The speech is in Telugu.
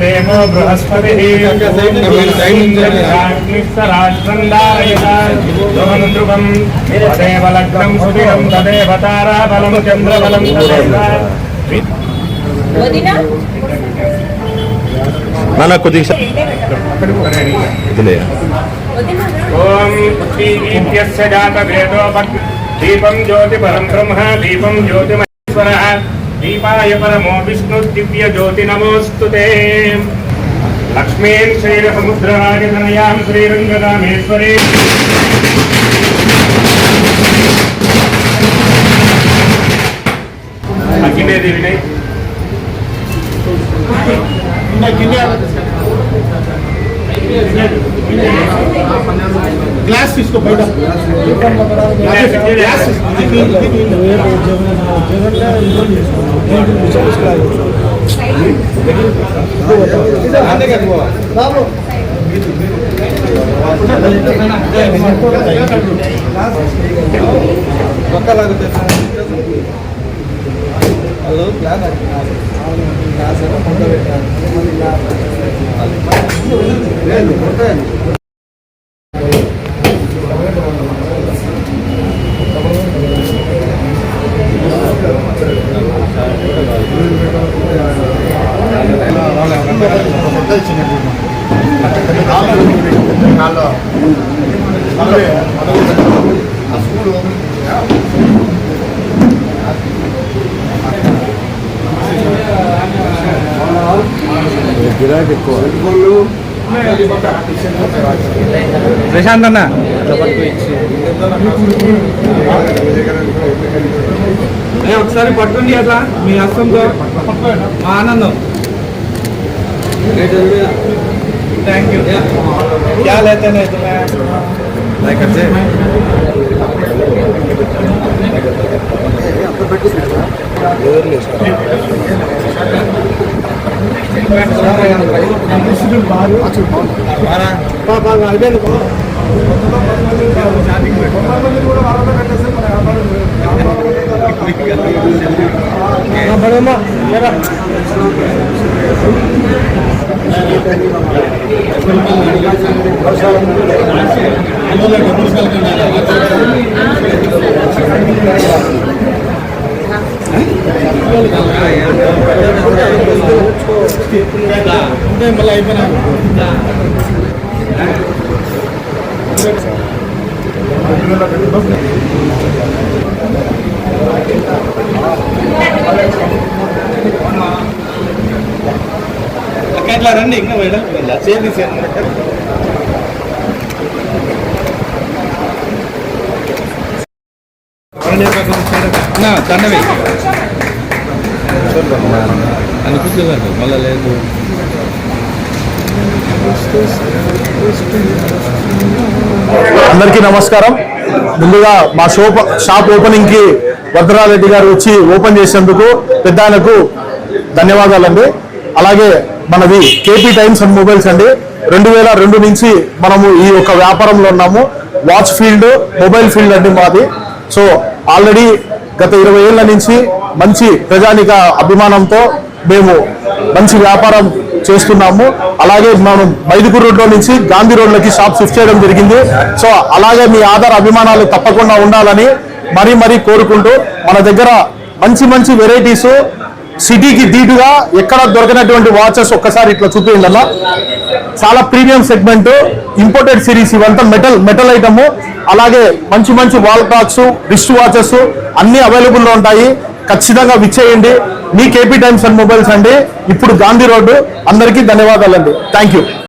దేవో బృహస్పతి ధ్రువం తదేవ లగ్నం సుదిరం తదేవ తారాబలం చంద్రబలం తదేవ కొద్దిగా ఓం దీప్యస్య జాత దీపం జ్యోతి బ్రహ్మ దీపం परः दीपाय परमो विष्णुर्दिव्यज्योतिनमोऽस्तु ते। लक्ष्मीं श्रीरसमुद्रराजधनयां श्रीरङ्गरामेश्वरे अखिले देविने। किन्या किन्या గ్లాస్ తీసుకో బయట. గ్లాస్ ప్రశాంత్ అన్న ఏ, ఒకసారి పట్టుకోండి అట్లా. మీ హస్తంతో మా ఆనందం. థ్యాంక్ యూ అయిపోయింది Mabalo mo. Tara. మళ్ళీ అయిపోయినా Thank you. ఇట్లా రండి ఇంకా మేడం. లేదు. అందరికీ నమస్కారం. ముందుగా మా షోప్ షాప్ ఓపెనింగ్కి వరదరారెడ్డి గారు వచ్చి ఓపెన్ చేసేందుకు పెద్ద ఆయనకు ధన్యవాదాలండి అలాగే మనది కేపీ టైమ్స్ అండ్ మొబైల్స్ అండి. రెండు వేల రెండు నుంచి మనము ఈ యొక్క వ్యాపారంలో ఉన్నాము. వాచ్ ఫీల్డ్ మొబైల్ ఫీల్డ్ అండి మాది. సో ఆల్రెడీ గత ఇరవై ఏళ్ళ నుంచి మంచి ప్రజానిక అభిమానంతో మేము మంచి వ్యాపారం చేస్తున్నాము. అలాగే మనం మైదుకూరు రోడ్లో నుంచి గాంధీ రోడ్లకి షాప్ షిఫ్ట్ చేయడం జరిగింది. సో అలాగే మీ ఆధార్ అభిమానాలు తప్పకుండా ఉండాలని మరీ మరీ కోరుకుంటూ మన దగ్గర మంచి మంచి వెరైటీస్ సిటీకి దీటుగా ఎక్కడ దొరకనటువంటి వాచెస్ ఒక్కసారి ఇట్లా చూపించాలా చాలా ప్రీమియం సెగ్మెంట్ ఇంపోర్టెడ్ సిరీస్ ఇవంతా మెటల్ మెటల్ ఐటమ్ అలాగే మంచి మంచి వాల్ క్లాక్స్ రిస్ట్ వాచెస్ అన్నీ అవైలబుల్లో ఉంటాయి. ఖచ్చితంగా విచ్చేయండి. మీ కేపీ టైమ్స్ అండ్ మొబైల్స్ అండి. ఇప్పుడు గాంధీ రోడ్డు. అందరికీ ధన్యవాదాలండి. Thank you